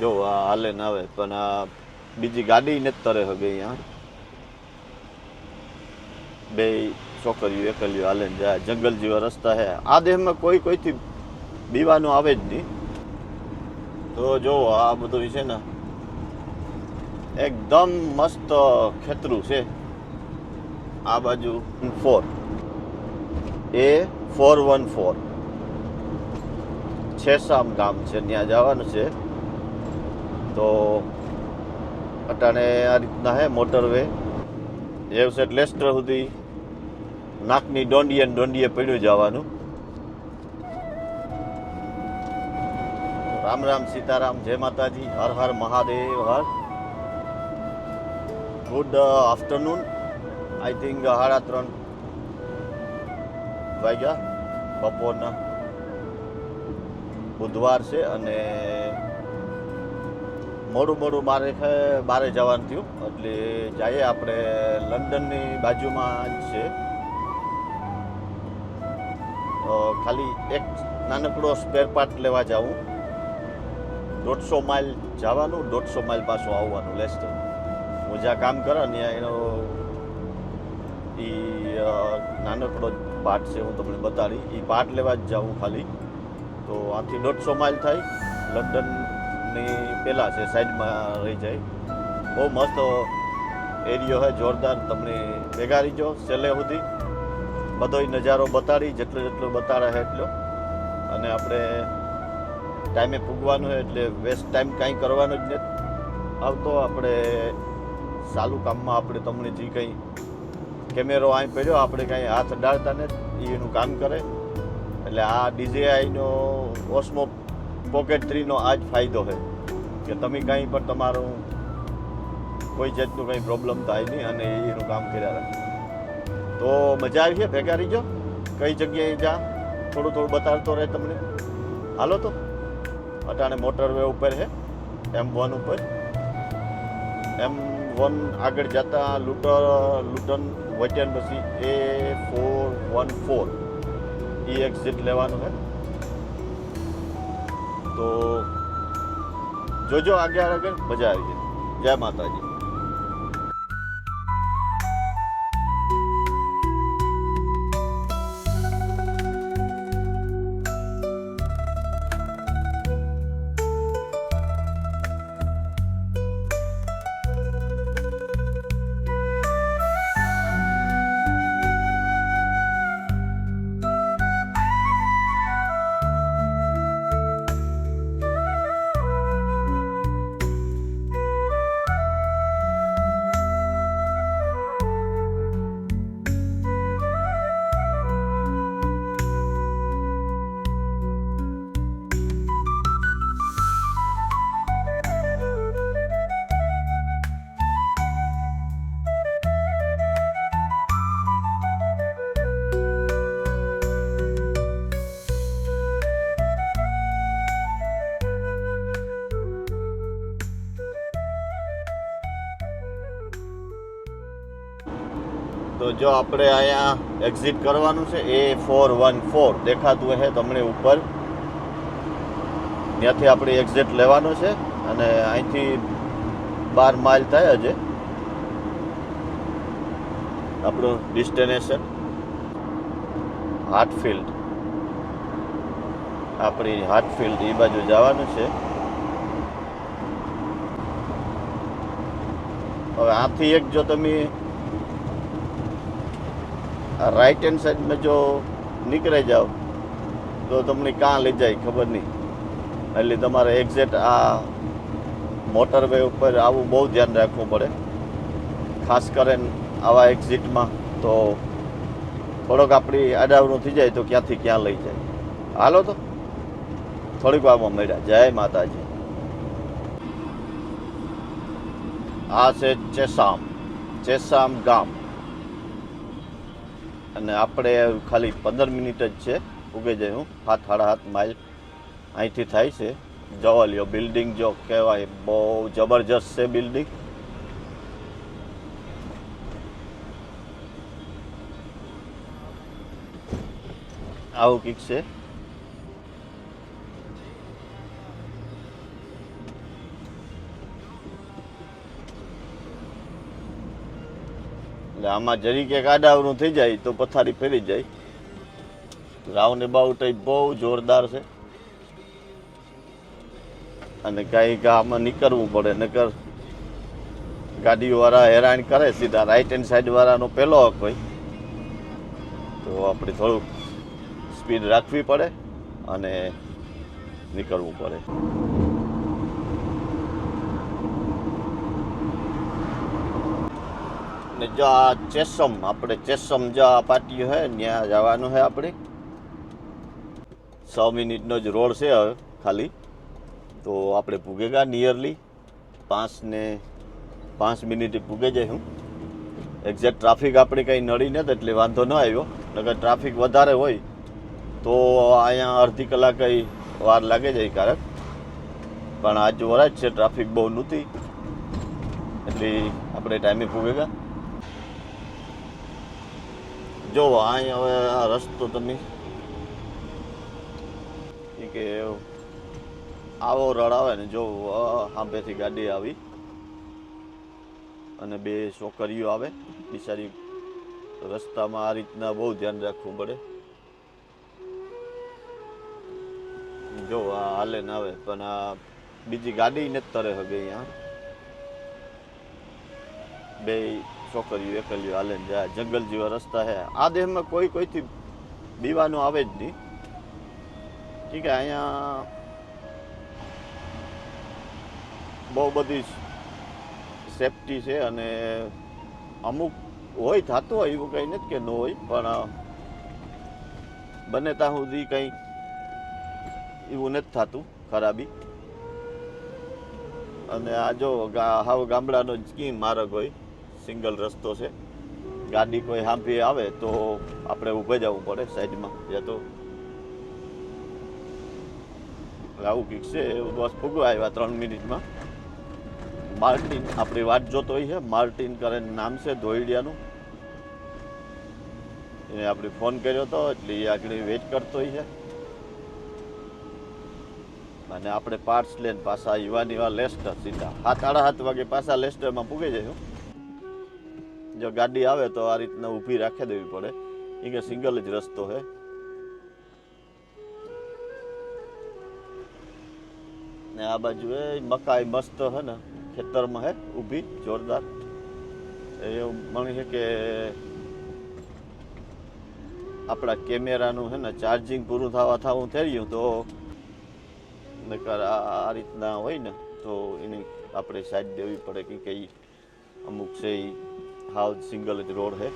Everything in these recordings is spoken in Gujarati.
જો આ હાલે ને આવે, પણ આ બીજી ગાડી નથી તરે હવે અહીંયા. બે છોકરીઓ, એકલીઓ હાલે જાય. જંગલ જેવા રસ્તા છે આ દેહમાં કોઈ કોઈથી બીવાનું આવે જ નહીં. તો જો આ બધું છે ને, એકદમ મસ્ત ખેતરું છે. આ બાજુ four A four one four છેસામ ગામ છે, ત્યાં જવાનું છે. તો અટાણે આ રીતના હે મોટરવે એવસેટ લેસ્ટર સુધી નાકની દોંડીએ દોંડીએ પડ્યું જવાનું. રામ રામ સીતારામ, જય માતાજી, હર હર મહાદેવ, હર. ગુડ આફ્ટરનૂન આઈ થિંક સાડા ત્રણ વાગ્યા બપોરના. બુધવાર છે અને મોડું મોડું મારે બારે જવાનું થયું. એટલે જઈએ આપણે લંડનની બાજુમાં જ છે. ખાલી એક નાનકડો સ્પેર પાર્ટ લેવા જાઉં. દોઢસો માઇલ જવાનું, દોઢસો માઇલ પાછું આવવાનું, લેસ્ટર. હું જ્યાં કામ કરો ને એનો એ નાનકડો પાર્ટ છે, હું તમને બતાડી. એ પાર્ટ લેવા જ જાઉં ખાલી. તો આથી દોઢસો માઇલ થાય. લંડનની પહેલાં છે સાઈડમાં રહી જાય. બહુ મસ્ત એરિયો છે જોરદાર તમને ભેગા રહીજો છેલ્લે સુધી. બધોય નજારો બતાડી, જેટલો જેટલો બતાડે છે એટલો. અને આપણે ટાઈમે પૂગવાનું છે એટલે વેસ્ટ ટાઈમ કાંઈ કરવાનું જ નથી. આવતો આપણે સાલું કામમાં આપણે તમને જે કંઈ કેમેરો અહીં પડ્યો, આપણે કાંઈ હાથ અડાડતા નથી એનું કામ કરે. એટલે આ ડીજેઆઈનો ઓસ્મો પોકેટ થ્રીનો આ જ ફાયદો છે કે તમે કાંઈ પણ તમારું કોઈ જાતનું કંઈ પ્રોબ્લેમ થાય નહીં અને એનું કામ કર્યા રાખે. તો મજા આવી છે? ભેગા રહીજો. કઈ જગ્યાએ જા. થોડું થોડું બતાડતો રહે તમને. હાલો તો. અટાણે મોટરવે ઉપર છે. એમ વન ઉપર. એમ વન આગળ જતા લૂટર, લૂટન વચન પછી એ ફોર વન ફોર એ એક્ઝિટ લેવાનું છે. તો જોજો આગળ આગળ. મજા આવી જાય જય માતાજી. તો જો આપણે અહીંયા એક્ઝિટ કરવાનું છે, એ ફોર વન ફોર દેખાતું હશે તમને ઉપર. ત્યાંથી આપણે એક્ઝિટ લેવાનો છે અને અહીંથી બાર માઇલ થાય હજે. આપણું ડિસ્ટિનેશન હાર્ટફિલ્ડ આપણી હાર્ટફિલ્ડ એ બાજુ જવાનું છે. હવે આથી એક જો તમે રાઈટ હેન્ડ સાઈડમાં જો નીકળે જાઓ, તો તમને ક્યાં લઈ જાય ખબર નહીં. એટલે તમારે એક્ઝેક્ટ આ મોટરવે ઉપર આવું બહુ ધ્યાન રાખવું પડે. ખાસ કરીને આવા એક્ઝિટમાં તો થોડોક આપણી આડાવડું થઈ જાય તો ક્યાંથી ક્યાં લઈ જાય. હાલો તો. થોડીક વારમાં મળ્યા. જય માતાજી. આ છે ચેસામ. ચેસામ ગામ. અને આપણે ખાલી પંદર મિનિટ જ છે, ઉગે હું. હાથ સાડા હાથ, માઇલ અહીંથી થાય છે. જવા લ્યો. બિલ્ડિંગ જો કહેવાય, બહુ જબરજસ્ત છે બિલ્ડિંગ. આવું કંઈક છે. એટલે આમાં જરી કે આડાવરું થઈ જાય તો પથારી ફેરી જાય. રાઉન્ડ અબાઉટ બહુ જોરદાર છે. અને કંઈક આમાં નીકળવું પડે, નકર ગાડીવાળા હેરાન કરે સીધા. રાઈટ હેન્ડ સાઈડ વાળાનો પહેલો હક હોય. તો આપણે થોડુંક સ્પીડ રાખવી પડે અને નીકળવું પડે. ને જો આ ચેસમ, આપણે ચેસમ જો આ પાટીઓ હે ત્યાં જવાનું છે આપણે. છ મિનિટનો જ રોડ છે હવે, ખાલી. તો આપણે પૂગેગા નિયરલી પાંચ ને પાંચ મિનિટે પૂગે જાય હું. એક્ઝેક્ટ ટ્રાફિક આપણે કંઈ નડી નથી, એટલે વાંધો ન આવ્યો. નકર ટ્રાફિક વધારે હોય, તો અહીંયા અડધી કલાક વાર લાગે જાય કારક પણ આજ વરાજ છે ટ્રાફિક બહુ નહોતી એટલે આપણે ટાઈમે પૂગેગા જો અહીં હવે આ રસ્તો તમે. કે આવો રડ આવે ને જો હાંભેથી ગાડી આવી. અને બે છોકરીઓ આવે. બિચારી રસ્તામાં આ રીતના બહુ ધ્યાન રાખવું પડે. જો આ હાલે ને આવે, પણ આ બીજી ગાડી ને જ તરે હગે અહીંયા. બે છોકરીઓ એકલી હાલે જાય. જંગલ જેવા રસ્તા છે. આ દેહમાં કોઈ કોઈથી બીવાનું આવે જ નહીં. ઠીક છે, અહીંયા બહુ બધી સેફટી છે અને અમુક હોય, થતું હોય એવું કંઈ નથી કે ન હોય, પણ બને ત્યાં સુધી કંઈ એવું નથી થતું, ખરાબી. અને આ જો હાવ ગામડાનો જ કી માર્ગ હોય. સિંગલ રસ્તો છે. ગાડી કોઈ હાંપી આવે તો આપણે ઊભે જવું પડે સાઈડમાં. યા તો આવું કંઈક છે. બસ ફૂગો આવ્યા ત્રણ મિનિટમાં. માર્ટિન, આપણી વાત જોતો હોય છે. માર્ટિન કરીને નામ છે ધોઈડિયાનું. એને આપણે ફોન કર્યો હતો એટલે એ આગળ વેઇટ કરતો છે. અને આપણે પાર્ટ્સ લઈને પાછા યુવાની લેસ્ટર સીધા. સાત, સાડા સાત વાગે પાછા લેસ્ટરમાં પૂગી જઈશું જો ગાડી આવે તો આ રીતના ઊભી રાખી દેવી પડે. એ કે સિંગલ જ રસ્તો છે ને આ બાજુ એ મકાઈ મસ્ત હે ને, ખેતરમાં હે, ઊભી, જોરદાર. એવું મને છે કે આપણા કેમેરાનું છે ને ચાર્જિંગ પૂરું થવા થવું થઈ ગયું તો નકર આ રીતના હોય ને તો એની આપણે સાઈડ દેવી પડે કે કઈ અમુક છે ઈ હાવ સિંગલ જ રોડ છે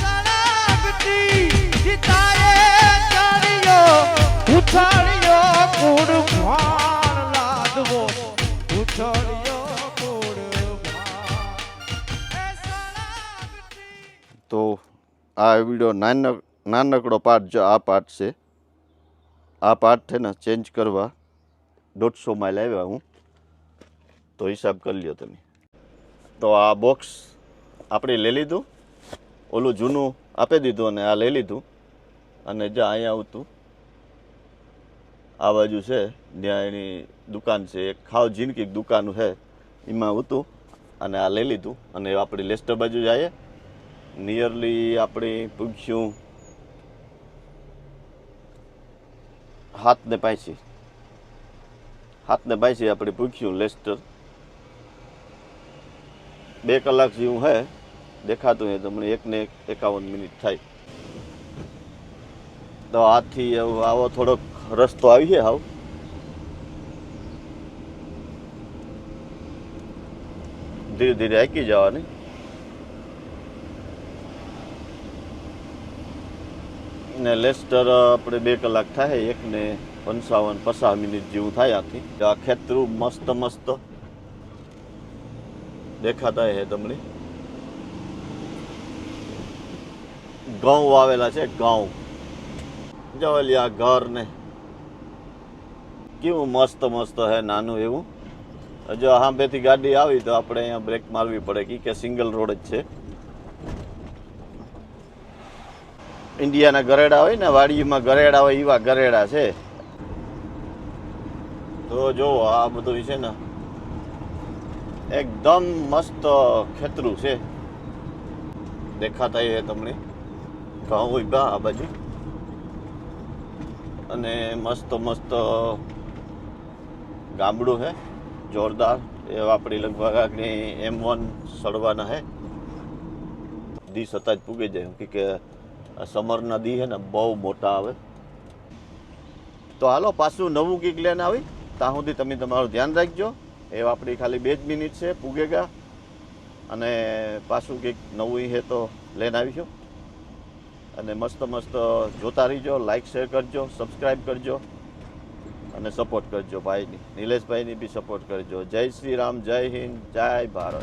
સળગતી સિતારે ચાલ્યો, ઉછાળ્યો કુળ ભાણ લાદવો, ઉછાળ્યો કુળ ભાણ. એ સળગતી તો આ વીડિયો નાનક નાનકડો પાર્ટ જો આ પાર્ટ છે આ પાર્ટ છે ને ચેન્જ કરવા. દોઢસો માઇલ આવ્યા હું. તો હિસાબ કરી લ્યો તમે. તો આ બોક્સ આપણે લઈ લીધું. ઓલું જૂનું આપી દીધું અને આ લઈ લીધું. અને જ્યાં અહીંયા આવતું આ બાજુ છે ત્યાં એની દુકાન છે. એક ખાવ જિંદગી દુકાન છે એમાં હતું અને આ લઈ લીધું. અને આપણે લેસ્ટર બાજુ જઈએ. નિયરલી આપણે પૂછ્યું હાથ ને પાછી. હાથ ને પાછી આપણે પૂછ્યું લેસ્ટર. બે કલાક જેવું હે, દેખાતું હે તમને એક ને એક એકાવન મિનિટ થાય. તો આથી આવો થોડોક રસ્તો આવી છે હાવ. ધીરે ધીરે હાકી જવાની. ને લેસ્ટર આપણે બે કલાક થાય, એક ને પંચાવન, પચાસ મિનિટ જેવું થાય આથી. આ ખેતરું મસ્ત મસ્ત દેખાતા હે તમને. ઘઉં વાવેલા છે ઘઉં જવાલી આ ઘર ને. કેવું મસ્ત મસ્ત હે, નાનું એવું. જો હાંભેથી ગાડી આવી, તો આપણે અહીંયા બ્રેક મારવી પડે. કે સિંગલ રોડ જ છે. ઇન્ડિયાના ગરેડા હોય ને વાડીમાં ગરેડા હોય એવા ગરેડા છે. તો જો, આ બધું છે ને, એકદમ મસ્ત ખેતરું છે. દેખાતા એ તમને. ઘઉં ઊભા આ બાજુ. અને મસ્ત મસ્ત ગામડું છે જોરદાર. એ આપણી લગભગ આગની એમ વન સડવાના હે. દી સતા જ પૂગી જાય કે આ નદી છે ને બહુ મોટા આવે. તો હાલો, પાછું નવું કીક લેન આવી. ત્યાં સુધી તમે તમારું ધ્યાન રાખજો. એ આપણી ખાલી બે જ મિનિટ છે, પૂગેગા. અને પાછું કંઈક નવું છે તો લઈને આવીશું. અને મસ્ત મસ્ત જોતા રહીજો લાઈક શેર કરજો સબસ્ક્રાઈબ કરજો. અને સપોર્ટ કરજો ભાઈની. નિલેશભાઈની બી સપોર્ટ કરજો. જય શ્રી રામ, જય હિન્દ, જય ભારત.